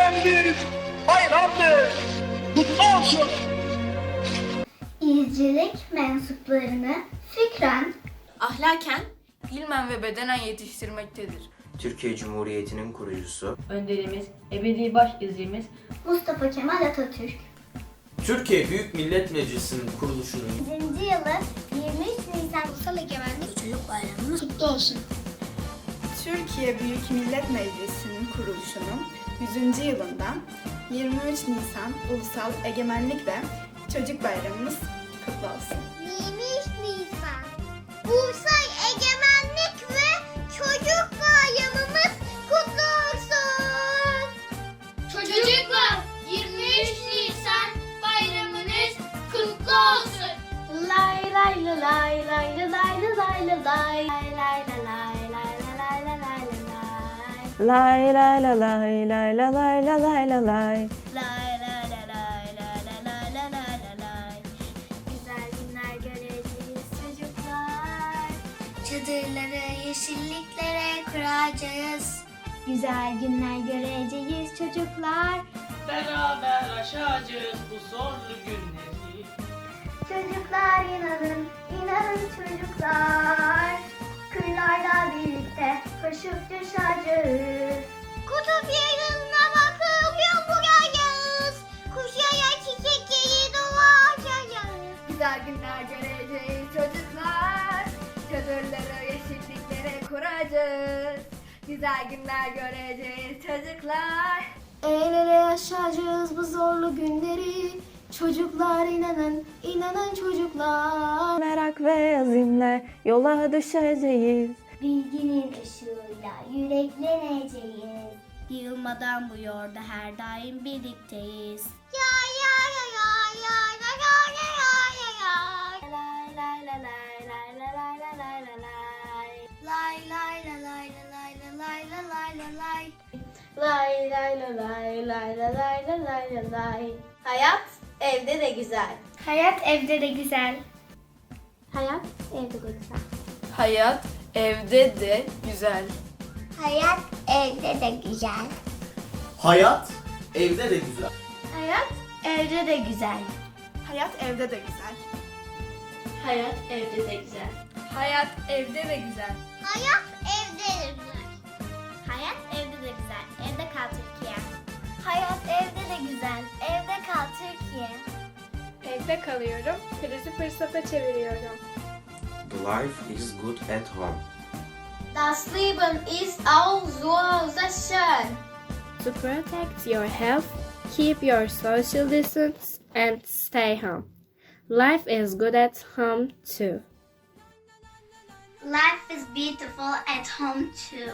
en büyük bayramdır. Kutlu olsun. İzcilik mensuplarını fikren Ahlaken, ilmen ve bedenen yetiştirmektedir. Türkiye Cumhuriyeti'nin kurucusu, önderimiz, ebedi baş izimiz, Mustafa Kemal Atatürk. Türkiye Büyük Millet Meclisi'nin kuruluşunun 100. yılı 23 Nisan Ulusal Egemenlik Çocuk Bayramımız kutlu olsun. Türkiye Büyük Millet Meclisi'nin kuruluşunun 100. yılında 23 Nisan Ulusal Egemenlik ve Çocuk Bayramımız kutlu olsun. 23 Nisan Ulusal Egemenlik ve Çocuk Bayramımız kutlu olsun. Çocuklar 23 Nisan bayramınız kutlu olsun. Lay lay la lay lay la lay la lay la lay lay lay la lay lay lay Lay lay la lay lay la lay la lay la lay. lay lay la lay lay la lay la lay la lay Güzel günler göreceğiz çocuklar Çadırları yeşilliklere kuracağız Güzel günler göreceğiz çocuklar beraber aşacağız bu zorlu günleri. Çocuklar inanın, inanın çocuklar. Koşup düşeceğiz. Kutup yarına bakıp yumuracağız. Kuşaya çiçekleri dolaşacağız. Güzel günler göreceğiz çocuklar. Çadırları yeşilliklere kuracağız. Güzel günler göreceğiz çocuklar. El ele aşacağız bu zorlu günleri. Çocuklar inanın, inanın çocuklar. Merak ve azimle yola düşeceğiz. Bilginin ışığıyla yürekleneceğiz. Yılmadan bu yolda her daim birlikteyiz. Ya ya ya ya ya ya ya ya ya ya. Lay lay la lay lay la lay la lay la lay. Lay lay la lay la lay la lay la lay la lay. Lay lay la lay lay la lay la lay la lay. Hayat evde de güzel. Hayat evde de güzel. Hayat evde de güzel. Hayat evde de güzel. Hayat evde de güzel. Hayat evde de güzel. Hayat evde de güzel. Hayat evde de güzel. Hayat evde de güzel. Hayat evde de güzel. Hayat evde de güzel. Hayat evde de güzel. Evde kal Türkiye. Hayat evde de güzel. Evde kal Türkiye. Evde kalıyorum, krizi fırsata çeviriyorum. The life is good at home. Das Leben ist auch so sehr schön. To protect your health, keep your social distance and stay home. Life is good at home too. Life is beautiful at home too.